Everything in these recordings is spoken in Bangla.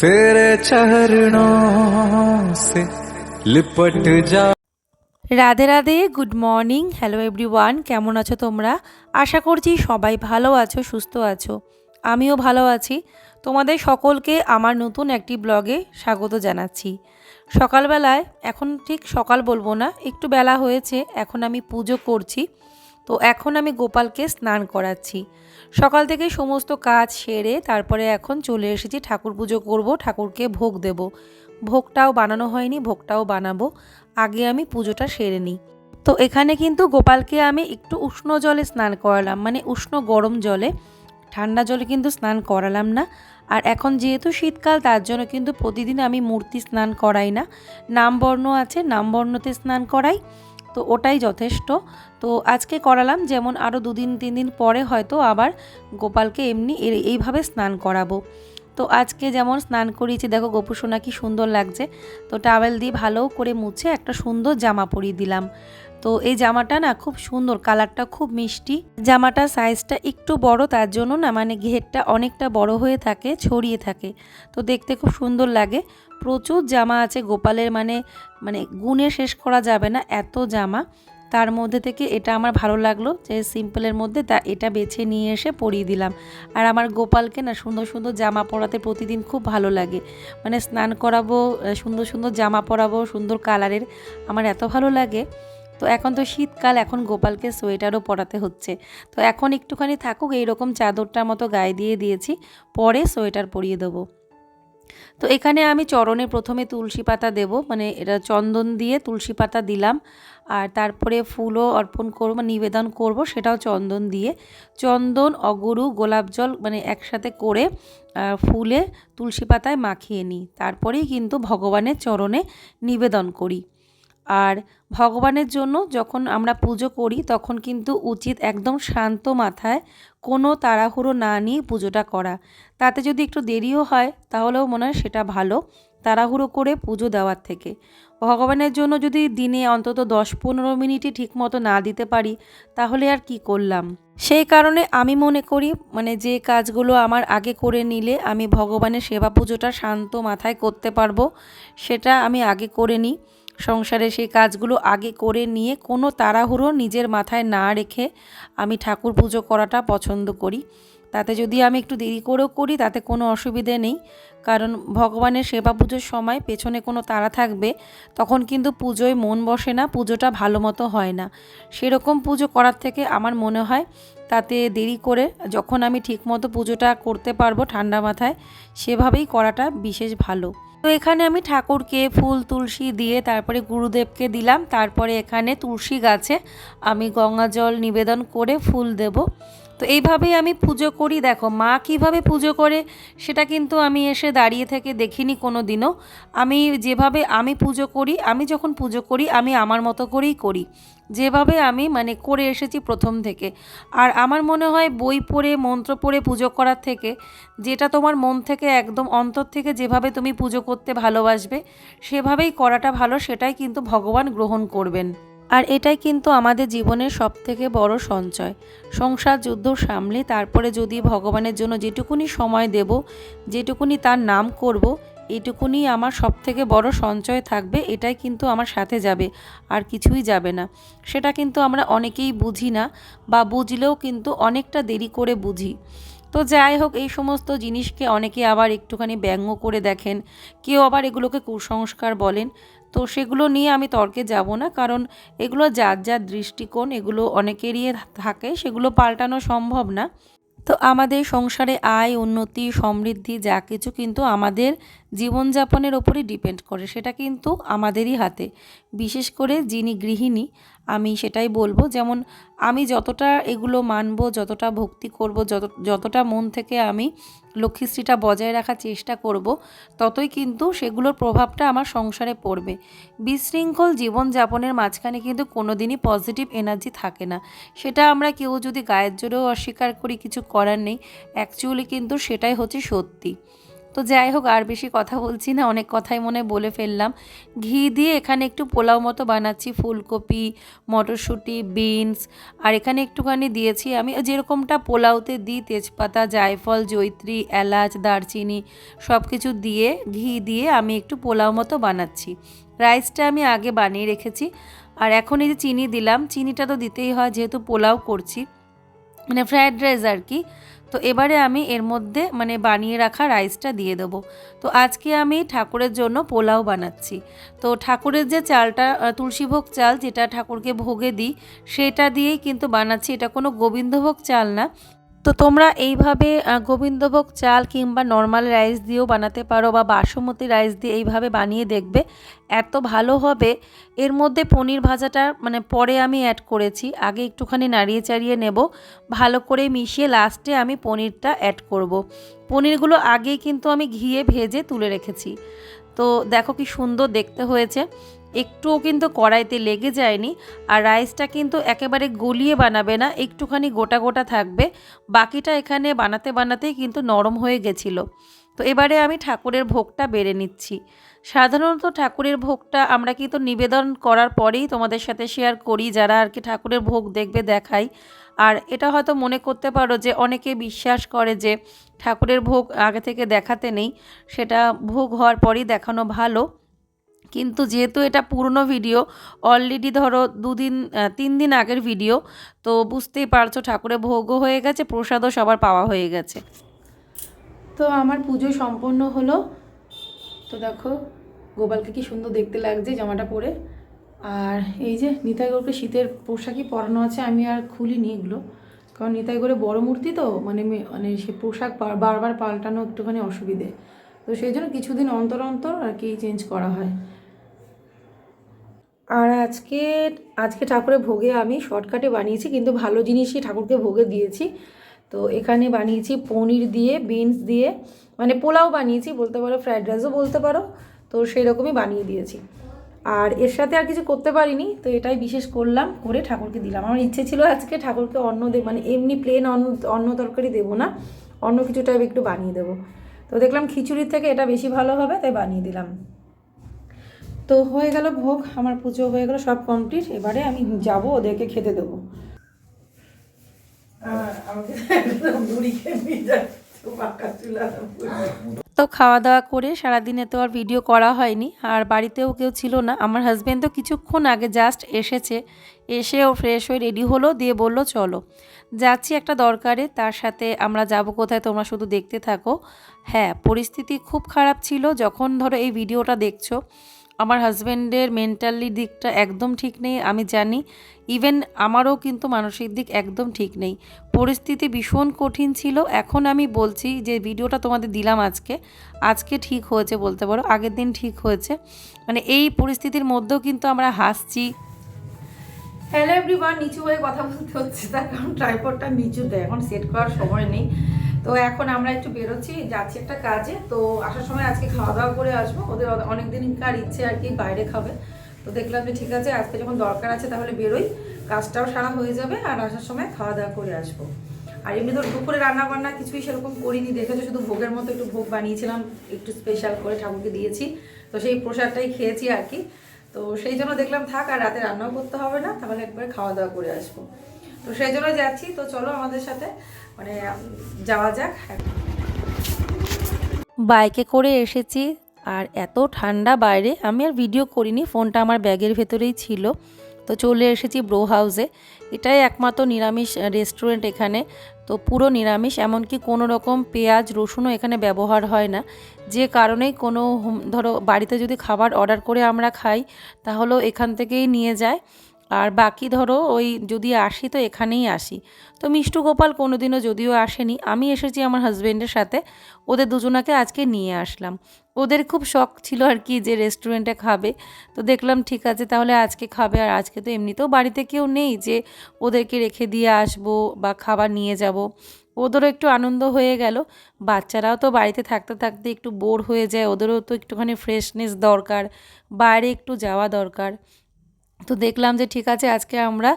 तेरे चरणों से लिपट जा। Radhe Radhe good morning hello everyone কেমন আছো তোমরা? আশা করছি সবাই ভালো আছো, সুস্থ আছো। আমিও ভালো আছি। তোমাদের সকলকে আমার নতুন একটি ব্লগে স্বাগত জানাচ্ছি। সকালবেলায়, এখন ঠিক সকাল বলব না, একটু বেলা হয়েছে, এখন আমি পুজো করছি। তো এখন আমি গোপালকে স্নান করাচ্ছি। সকাল থেকে সমস্ত কাজ সেরে তারপরে এখন চলে এসেছি ঠাকুর পুজো করব, ঠাকুরকে ভোগ দেব। ভোগটাও বানানো হয়নি, ভোগটাও বানাবো। আগে আমি পুজোটা সেরে নিই। তো এখানে কিন্তু গোপালকে আমি একটু উষ্ণ জলে স্নান করালাম মানে উষ্ণ গরম জলে। ঠান্ডা জলে কিন্তু স্নান করালাম না। আর এখন যেহেতু শীতকাল, তার জন্য কিন্তু প্রতিদিন আমি মূর্তি স্নান করাই না। নামবর্ণ আছে, নামবর্ণতে স্নান করাই। তো ওটাই যথেষ্ট। তো আজকে করালাম, যেমন আরও দুদিন, তিন দিন পরে হয়তো আবার গোপালকে এমনি এইভাবে স্নান করাবো। তো আজকে যেমন স্নান করিয়েছি, দেখো গোপু সোনা কি সুন্দর লাগছে। তো টাওয়েল দিয়ে ভালো করে মুছে একটা সুন্দর জামা পরিয়ে দিলাম। তো এই জামাটা না খুব সুন্দর, কালারটা খুব মিষ্টি। জামাটা সাইজটা একটু বড়, তার জন্য না মানে ঘেরটা অনেকটা বড় হয়ে থাকে, ছড়িয়ে থাকে। তো দেখতে খুব সুন্দর লাগে। প্রচুর জামা আছে, গোপালের মানে মানে গুণে শেষ করা যাবে না এত জামা। তার মধ্যে থেকে এটা আমার ভালো লাগল যে সিম্পলের মধ্যে তা এটা বেছে নিয়ে এসে পরিয়ে দিলাম। আর আমার গোপালকে না সুন্দর সুন্দর জামা পরাতে প্রতিদিন খুব ভালো লাগে। মানে স্নান করাবো, সুন্দর সুন্দর জামা পরাবো, সুন্দর কালারের, আমার এত ভালো লাগে। তো এখন তো শীতকাল, এখন গোপালকে সোয়েটারও পরাতে হচ্ছে। তো এখন একটুখানি থাকুক, এইরকম চাদরটার মতো গায়ে দিয়ে দিয়েছি, পরে সোয়েটার পরিয়ে দেবো। তো এখানে আমি চরণে প্রথমে তুলসী পাতা দেব মানে এটা চন্দন দিয়ে তুলসী পাতা দিলাম। আর তারপরে ফুলও অর্পণ করব, নিবেদন করব সেটাও চন্দন দিয়ে। চন্দন, অগরু, গোলাপ জল মানে একসাথে করে ফুলে তুলসী পাতায় মাখিয়ে নিই। তারপরেই কিন্তু ভগবানের চরণে নিবেদন করি। আর ভগবানের জন্য যখন আমরা পুজো করি, তখন কিন্তু উচিত একদম শান্ত মাথায় কোনো তাড়াহুড়ো না নিয়ে পুজোটা করা। তাতে যদি একটু দেরিও হয়, তাহলেও মনে হয় সেটা ভালো তাড়াহুড়ো করে পুজো দেওয়ার থেকে। ভগবানের জন্য যদি দিনে অন্তত দশ পনেরো মিনিটই ঠিক মতো না দিতে পারি, তাহলে আর কি করলাম? সেই কারণে আমি মনে করি মানে যে কাজগুলো আমার আগে করে নিলে আমি ভগবানের সেবা পুজোটা শান্ত মাথায় করতে পারব, সেটা আমি আগে করে নিই। সংসারে সেই কাজগুলো আগে করে নিয়ে কোনো তাড়াহুড়ো নিজের মাথায় না রেখে আমি ঠাকুর পুজো করাটা পছন্দ করি। তাতে যদি আমি একটু দেরি করেও করি, তাতে কোনো অসুবিধে নেই। কারণ ভগবানের সেবা পুজোর সময় পেছনে কোনো তারা থাকবে, তখন কিন্তু পুজোয় মন বসে না, পুজোটা ভালো মতো হয় না। সেরকম পুজো করার থেকে আমার মনে হয়, তাতে দেরি করে যখন আমি ঠিকমতো পুজোটা করতে পারব ঠান্ডা মাথায়, সেভাবেই করাটা বিশেষ ভালো। তো এখানে আমি ঠাকুরকে ফুল, তুলসী দিয়ে তারপরে গুরুদেবকে দিলাম, তারপরে এখানে তুলসী গাছে আমি গঙ্গা জল নিবেদন করে ফুল দেব। তো এইভাবেই আমি পুজো করি। দেখো, মা কীভাবে পুজো করে সেটা কিন্তু আমি এসে দাঁড়িয়ে থেকে দেখিনি কোনো দিনও আমি যেভাবে আমি পুজো করি, আমি যখন পুজো করি, আমি আমার মতো করেই করি। যেভাবে আমি মানে করে এসেছি প্রথম থেকে। আর আমার মনে হয় বই পড়ে, মন্ত্র পড়ে পুজো করার থেকে যেটা তোমার মন থেকে একদম অন্তর থেকে যেভাবে তুমি পুজো করতে ভালোবাসবে, সেভাবেই করাটা ভালো, সেটাই কিন্তু ভগবান গ্রহণ করবেন। আর এটাই কিন্তু আমাদের জীবনের সব থেকে বড় সঞ্চয়। সংসার, যুদ্ধ সামলে তারপরে যদি ভগবানের জন্য যেটুকুনি সময় দেব, যেটুকুনি তার নাম করব, এটুকুনি আমার সব থেকে বড় সঞ্চয় থাকবে, এটাই কিন্তু আমার সাথে যাবে, আর কিছুই যাবে না। সেটা কিন্তু আমরা অনেকেই বুঝি না বা বুঝলেও কিন্তু অনেকটা দেরি করে বুঝি। তো যাই হোক, এই সমস্ত জিনিসকে অনেকে আবার একটুখানি ব্যঙ্গ করে দেখেন, কেউ আবার এগুলোকে কুসংস্কার বলেন। তো সেগুলো নিয়ে আমি তর্কে যাব না, কারণ এগুলো যার যার দৃষ্টিকোণ, এগুলো অনেকেরই থাকে, সেগুলো পাল্টানো সম্ভব না। তো আমাদের সংসারে আয়, উন্নতি, সমৃদ্ধি যা কিছু কিন্তু আমাদের জীবনযাপনের ওপরই ডিপেন্ড করে, সেটা কিন্তু আমাদেরই হাতে। বিশেষ করে যিনি গৃহিণী, আমি সেটাই বলব। যেমন আমি যতটা এগুলো মানবো, যতটা ভক্তি করব, যত, যতটা মন থেকে আমি লক্ষ্মীশ্রীটা বজায় রাখার চেষ্টা করব, ততই কিন্তু সেগুলোর প্রভাবটা আমার সংসারে পড়বে। বিশৃঙ্খল জীবনযাপনের মাঝখানে কিন্তু কোনোদিনই পজিটিভ এনার্জি থাকে না। সেটা আমরা কেউ যদি গায়ের জোরেও অস্বীকার করি, কিছু করার নেই অ্যাকচুয়ালি কিন্তু সেটাই হচ্ছে সত্যি। তো যাই হোক, আর বেশি কথা বলছি না, অনেক কথাই মনে বলে ফেললাম। ঘি দিয়ে এখানে একটু পোলাও মতো বানাচ্ছি, ফুলকপি, মটরশুঁটি, বিনস, আর এখানে একটুখানি দিয়েছি আমি যেরকমটা পোলাওতে দিই, তেজপাতা, জায়ফল জৈত্রী এলাচ, দারচিনি সব কিছু দিয়ে, ঘি দিয়ে আমি একটু পোলাও মতো বানাচ্ছি। রাইসটা আমি আগে বানিয়ে রেখেছি, আর এখন এই যে চিনি দিলাম, চিনিটা তো দিতেই হয়, যেহেতু পোলাও করছি। মানে ফ্রায়েড রাইস আর কি তো এবারে আমি এর মধ্যে মানে বানিয়ে রাখা রাইসটা দিয়ে দেবো। তো আজকে আমি ঠাকুরের জন্য পোলাও বানাচ্ছি। তো ঠাকুরের যে চালটা তুলসীভোগ চাল যেটা ঠাকুরকে ভোগে দিই, সেটা দিয়েই কিন্তু বানাচ্ছি। এটা কোনো গোবিন্দভোগ চাল না। তো তোমরা এইভাবে গোবিন্দভোগ চাল কিংবা নর্মাল রাইস দিয়েও বানাতে পারো বা বাসমতি রাইস দিয়ে এইভাবে বানিয়ে দেখবে, এত ভালো হবে। এর মধ্যে পনির ভাজাটা মানে পরে আমি অ্যাড করেছি। আগে একটুখানি নাড়িয়ে চাড়িয়ে নেব। ভালো করে মিশিয়ে লাস্টে আমি পনিরটা অ্যাড করব। পনিরগুলো আগেই কিন্তু আমি ঘিয়ে ভেজে তুলে রেখেছি। তো দেখো কি সুন্দর দেখতে হয়েছে। একটুও কিন্তু কড়াইতে লেগে যায়নি আর রাইসটা কিন্তু একেবারে গলিয়ে বানাবে না, একটুখানি গোটা গোটা থাকবে। বাকিটা এখানে বানাতে বানাতেই কিন্তু নরম হয়ে গেছিল। তো এবারে আমি ঠাকুরের ভোগটা বেড়ে নিচ্ছি। সাধারণত ঠাকুরের ভোগটা আমরা কিন্তু নিবেদন করার পরেই তোমাদের সাথে শেয়ার করি, যারা আর কি ঠাকুরের ভোগ দেখবে দেখাই। আর এটা হয়তো মনে করতে পারো যে অনেকে বিশ্বাস করে যে ঠাকুরের ভোগ আগে থেকে দেখাতে নেই, সেটা ভোগ হওয়ার পরেই দেখানো ভালো। কিন্তু যেহেতু এটা পুরনো ভিডিও অলরেডি ধরো দুদিন তিন দিন আগের ভিডিও, তো বুঝতেই পারছ ঠাকুরের ভোগও হয়ে গেছে, প্রসাদও সবার পাওয়া হয়ে গেছে। তো আমার পুজো সম্পন্ন হলো। তো দেখো, গোপালকে কি সুন্দর দেখতে লাগছে জামাটা পরে। আর এই যে নিতাই গৌরকে শীতের পোশাকই পরানো আছে, আমি আর খুলিনি এগুলো। কারণ নিতাই গৌরে বড় মূর্তি তো মানে মানে সে পোশাক বারবার পাল্টানো একটুখানি অসুবিধে। তো সেই জন্য কিছুদিন অন্তর অন্তর আর কি চেঞ্জ করা হয়। আর আজকে আজকে ঠাকুরের ভোগে আমি শর্টকাটে বানিয়েছি, কিন্তু ভালো জিনিসই ঠাকুরকে ভোগে দিয়েছি। তো এখানে বানিয়েছি পনির দিয়ে, বিনস দিয়ে মানে পোলাও বানিয়েছি, বলতে পারো ফ্রায়েড রাইসও বলতে পারো, তো সেই রকমই বানিয়ে দিয়েছি। আর এর সাথে আর কিছু করতে পারিনি, তো এটাই বিশেষ করলাম, করে ঠাকুরকে দিলাম। আমার ইচ্ছে ছিল আজকে ঠাকুরকে অন্ন দে মানে এমনি প্লেন অন্ন অন্ন তরকারি দেবো না, অন্য কিছু টাইপ একটু বানিয়ে দেবো। তো দেখলাম খিচুড়ির থেকে এটা বেশি ভালো হবে, তাই বানিয়ে দিলাম। তো হয়ে গেল ভোগ আমার পুজো হয়ে গেল সব কমপ্লিট এবারে আমি যাব ওদেরকে খেতে দেবো। তো খাওয়া দাওয়া করে সারাদিনে তো আর ভিডিও করা হয়নি আর বাড়িতেও কেউ ছিল না। আমার হাজব্যান্ড তো কিছুক্ষণ আগে জাস্ট এসেছে এসে ও ফ্রেশ হয়ে রেডি হলো দিয়ে বলল চলো। যাচ্ছি একটা দরকারে তার সাথে আমরা যাব কোথায় তোমরা শুধু দেখতে থাকো। হ্যাঁ পরিস্থিতি খুব খারাপ ছিল যখন ধরো এই ভিডিওটা দেখছ আমার হাজব্যান্ডের মেন্টালি দিকটা একদম ঠিক নেই, আমি জানি। ইভেন আমারও কিন্তু মানসিক দিক একদম ঠিক নেই। পরিস্থিতি ভীষণ কঠিন ছিল, এখন আমি বলছি যে ভিডিওটা তোমাদের দিলাম আজকে। আজকে ঠিক হয়েছে বলতে পারো, আগের দিন ঠিক হয়েছে। মানে এই পরিস্থিতির মধ্যেও কিন্তু আমরা হাসছি। হ্যালো এভরিওয়ান নিচু হয়ে কথা বলতে হচ্ছে, তার কারণ ট্রাইপডটা নিচুতে, এখন সেট করার সময় নেই। তো এখন আমরা একটু বেরোচ্ছি, যাচ্ছি একটা কাজে। তো আসার সময় আজকে খাওয়া দাওয়া করে আসব। ওদের অনেক দিনকার ইচ্ছে আর কি বাইরে খাবে। তো দেখলাম যে ঠিক আছে, আজকে যখন দরকার আছে তাহলে বেরোই। কাজটাও সারা হয়ে যাবে আর আসার সময় খাওয়া দাওয়া করে আসব। আর এমনি ধর দুপুরে রান্না বান্না কিছুই সেরকম করিনি। দেখেছ শুধু ভোগের মতো একটু ভোগ বানিয়েছিলাম, একটু স্পেশাল করে ঠাকুরকে দিয়েছি। তো সেই প্রসাদটাই খেয়েছি আর কি। তো সেই জন্য দেখলাম থাক আর রাতে রান্নাও করতে হবে না, তাহলে একবার খাওয়া দাওয়া করে আসব। তো সেই জন্য যাচ্ছি। তো চলো আমাদের সাথে মানে যাওয়া যাক। বাইকে করে এসেছি, আর এত ঠান্ডা বাইরে, আমি আর ভিডিও করিনি ফোনটা আমার ব্যাগের ভেতরেই ছিল। তো চলে এসেছি ব্রো হাউসে এটাই একমাত্র নিরামিষ রেস্টুরেন্ট এখানে। তো পুরো নিরামিষ, এমনকি কোনো রকম পেঁয়াজ, রসুনও এখানে ব্যবহার হয় না। যে কারণেই কোনো ধরো, বাড়িতে যদি খাবার অর্ডার করে আমরা খাই, তাহলেও এখান থেকেই নিয়ে যায়। আর বাকি ধরো ওই যদি আসি তো এখানেই আসি। তো মিষ্টু গোপাল কোনোদিনও যদিও আসেনি, আমি এসেছি আমার হাজব্যান্ডের সাথে। ওদের দুজনাকে আজকে নিয়ে আসলাম। ওদের খুব শখ ছিল আর কি যে রেস্টুরেন্টে খাবে। তো দেখলাম ঠিক আছে, তাহলে আজকে খাবে। আর আজকে তো এমনিতেও বাড়িতে কেউ নেই যে ওদেরকে রেখে দিয়ে আসব বা খাবার নিয়ে যাব। ওদেরও একটু আনন্দ হয়ে গেল। বাচ্চারাও তো বাড়িতে থাকতে থাকতে একটু বোর হয়ে যায়। ওদেরও তো একটুখানি ফ্রেশনেস দরকার। বাইরে একটু যাওয়া দরকার। তো দেখলাম যে ঠিক আছে, আজকে আমরা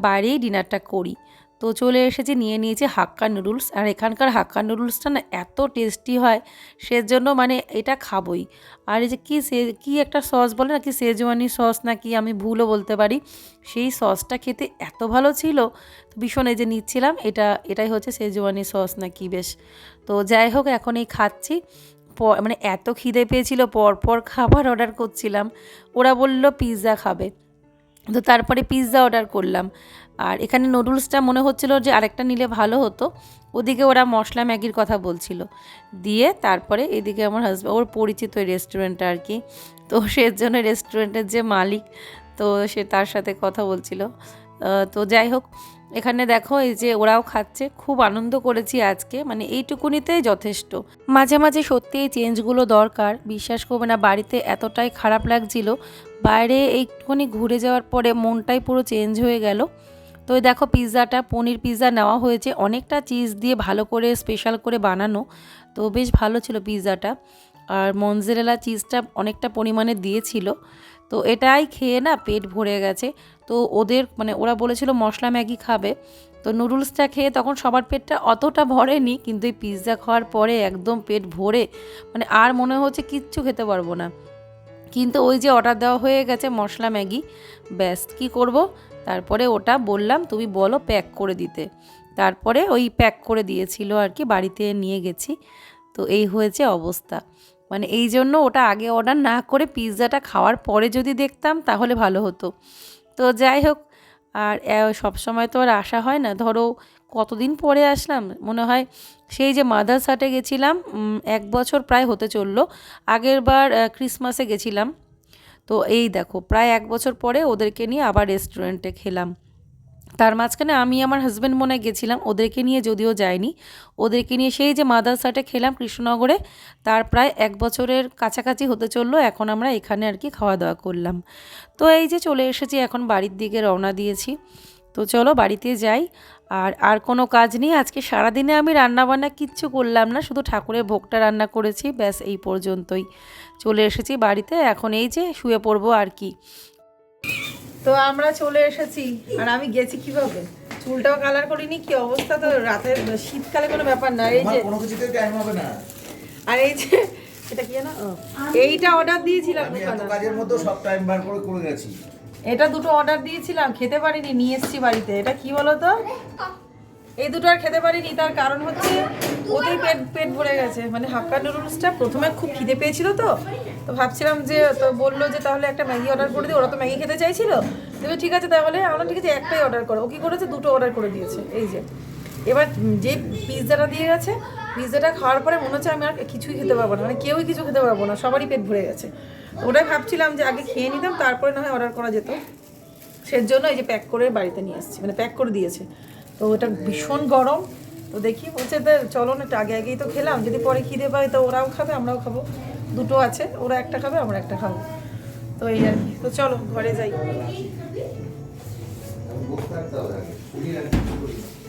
বাইরেই ডিনারটা করি। তো চলে এসেছি, নিয়ে নিয়েছি হাক্কা নুডলস। আর এখানকার হাক্কা নুডলসটা না এত টেস্টি হয়, সেজন্য মানে এটা খাবই। আর এই যে কী সে, কী একটা সস বলে না, কি সেজওয়ানি সস না কি আমি ভুলও বলতে পারি, সেই সসটা খেতে এত ভালো ছিল, তো ভীষণ এই যে নিচ্ছিলাম, এটা, এটাই হচ্ছে সেজওয়ানি সস না কি বেশ। তো যাই হোক, এখন এই খাচ্ছি। প- মানে এত খিদে পেয়েছিল, পরপর খাবার অর্ডার করছিলাম। ওরা বলল, পিৎজা খাবে। তো তারপরে পিৎজা অর্ডার করলাম। আর এখানে নুডলসটা মনে হচ্ছিল যে আরেকটা নিলে ভালো হতো। ওদিকে ওরা মশলা ম্যাগির কথা বলছিল। দিয়ে তারপরে এদিকে আমার হাজব্যান্ড ওর পরিচিত রেস্টুরেন্টটা আর কি। তো সে জন্য রেস্টুরেন্টের যে মালিক, তো সে তার সাথে কথা বলছিল। তো যাই হোক, এখানে দেখো এই যে ওরাও খাচ্ছে। খুব আনন্দ করেছি আজকে। মানে এইটুকুনিতেই যথেষ্ট। মাঝে মাঝে সত্যি এই চেঞ্জগুলো দরকার। বিশ্বাস করবে না, বাড়িতে এতটাই খারাপ লাগছিল। বাইরে একটুখানি ঘুরে যাওয়ার পরে মনটাই পুরো চেঞ্জ হয়ে গেল। তো দেখো পিৎজাটা, পনির পিৎজা নেওয়া হয়েছে। অনেকটা চিজ দিয়ে ভালো করে স্পেশাল করে বানানো। তো বেশ ভালো ছিল পিৎজাটা। আর মনজেরেলা চিজটা অনেকটা পরিমাণে দিয়েছিল। তো এটাই খেয়ে না পেট ভরে গেছে। তো ওদের মানে ওরা বলেছিল মশলা ম্যাগি খাবে। তো নুডলসটা খেয়ে তখন সবার পেটটা অতটা ভরেনি। কিন্তু এই পিৎজা খাওয়ার পরে একদম পেট ভরে। মানে আর মনে হচ্ছে কিচ্ছু খেতে পারব না। কিন্তু ওই যে অর্ডার দেওয়া হয়ে গেছে মশলা ম্যাগি, ব্যাস, কি করব? তারপরে ওটা বললাম, তুমি বলো প্যাক করে দিতে। তারপরে ওই প্যাক করে দিয়েছিল আর কি, বাড়িতে নিয়ে গেছি। তো এই হয়েছে অবস্থা। মানে এই জন্য ওটা আগে অর্ডার না করে পিৎজাটা খাওয়ার পরে যদি দেখতাম তাহলে ভালো হতো। তো যাই হোক, আর সব সময় তো আর আসা হয় না। ধরো কতদিন পরে আসলাম? মনে হয় সেই যে মাদার্স হাটে গেছিলাম এক বছর প্রায় হতে চলল। আগের বার ক্রিসমাসে গেছিলাম। তো এই দেখো, প্রায় এক বছর পরে ওদেরকে নিয়ে আবার রেস্টুরেন্টে খেলাম। তার মাঝখানে আমি আমার হাজব্যান্ড মনে গেছিলাম, ওদেরকে নিয়ে যদিও যাইনি। ওদেরকে নিয়ে সেই যে মাদারসাটে খেলাম কৃষ্ণনগরে, তার প্রায় এক বছরের কাছাকাছি হতে চলল। এখন আমরা এখানে আর কি খাওয়া দাওয়া করলাম। তো এই যে চলে এসেছি, এখন বাড়ির দিকে রওনা দিয়েছি। তো চলো বাড়িতে যাই। আর আর কোনো কাজ নেই। আজকে সারাদিনে আমি রান্নাবান্না কিচ্ছু করলাম না। শুধু ঠাকুরের ভোগটা রান্না করেছি। ব্যাস এই পর্যন্তই। চলে এসেছি বাড়িতে। এখন এই যে শুয়ে পড়ব আর কি। তো আমরা চলে এসেছি। আর আমি গেছি কীভাবে? চুলটাও কালার করিনি। কি অবস্থা তো? রাতে শীতকালে কোনো ব্যাপার না। এই যে কোনো কিছুতে টাইম হবে না। আর এই যে এটা কি জানো এইটা অর্ডার দিয়েছিলাম কাজের মধ্যেও সব টাইম বার করে করে গেছি। এটা দুটো অর্ডার দিয়েছিলাম, খেতে পারিনি, নিয়ে এসেছি বাড়িতে। এটা কি বলো তো? এই দুটো আর খেতে পারিনি, তার কারণ হচ্ছে ওতেই পেট পেট ভরে গেছে। মানে হাক্কা নুডলসটা প্রথমে খুব খিদে পেয়েছিল তো। তো ভাবছিলাম যে, তো বলল যে, তাহলে একটা ম্যাগি অর্ডার করে দিই ওরা তো ম্যাগি খেতে চাইছিল। তো ঠিক আছে, তাহলে আমরা ঠিক আছে, একটাই অর্ডার করো। ও কী করেছে? দুটো অর্ডার করে দিয়েছে। এই যে। এবার যে পিৎজাটা দিয়ে গেছে, পিৎজাটা খাওয়ার পরে মনে হচ্ছে আমি আর কিছুই খেতে পারব না। মানে কেউই কিছু খেতে পারব না, সবারই পেট ভরে গেছে। ওটাই ভাবছিলাম যে আগে খেয়ে নিতাম, তারপরে না হয় অর্ডার করা যেত। সের জন্য এই যে প্যাক করে বাড়িতে নিয়ে এসেছি মানে প্যাক করে দিয়েছে। তো ওটা ভীষণ গরম। তো দেখি বলছে চলো না আগে আগেই তো খেলাম, যদি পরে খিদে পাই তো ওরাও খাবে, আমরাও খাব। দুটো আছে, ওরা একটা খাবে, আমরা একটা খাব। তো এই আর কি, তো চলো ঘরে যাই।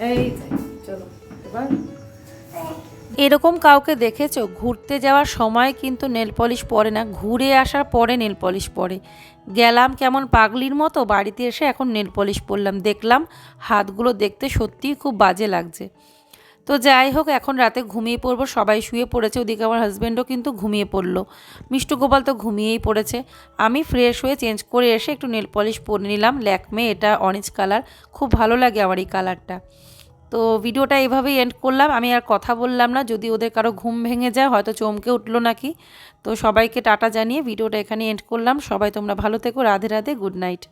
এই চলো। এবার এরকম কাউকে দেখেছ? ঘুরতে যাওয়ার সময় কিন্তু নেল পলিশ পরে না, ঘুরে আসার পরে নেল পলিশ পরে। গেলাম কেমন পাগলির মতো, বাড়িতে এসে এখন নেল পলিশ পরলাম, দেখলাম হাতগুলো দেখতে সত্যিই খুব বাজে লাগছে। তো যাই হোক, এখন রাতে ঘুমিয়ে পড়ব, সবাই শুয়ে পড়েছে, ওদিকে আমার হাজব্যান্ডও কিন্তু ঘুমিয়ে পড়ল। মিষ্টু গোপাল তো ঘুমিয়েই পড়েছে। আমি ফ্রেশ হয়ে চেঞ্জ করে এসে একটু নেল পলিশ পরে নিলাম। ল্যাকমে এটা অরেঞ্জ কালার খুব ভালো লাগে আমার এই কালারটা তো ভিডিওটা এভাবেই এন্ড করলাম। আমি আর কথা বললাম না, যদি ওদের কারও ঘুম ভেঙে যায়, হয়তো চমকে উঠল নাকি। তো সবাইকে টাটা জানিয়ে ভিডিওটা এখানে এন্ড করলাম। সবাই তোমরা ভালো থেকো, রাধে রাধে গুড নাইট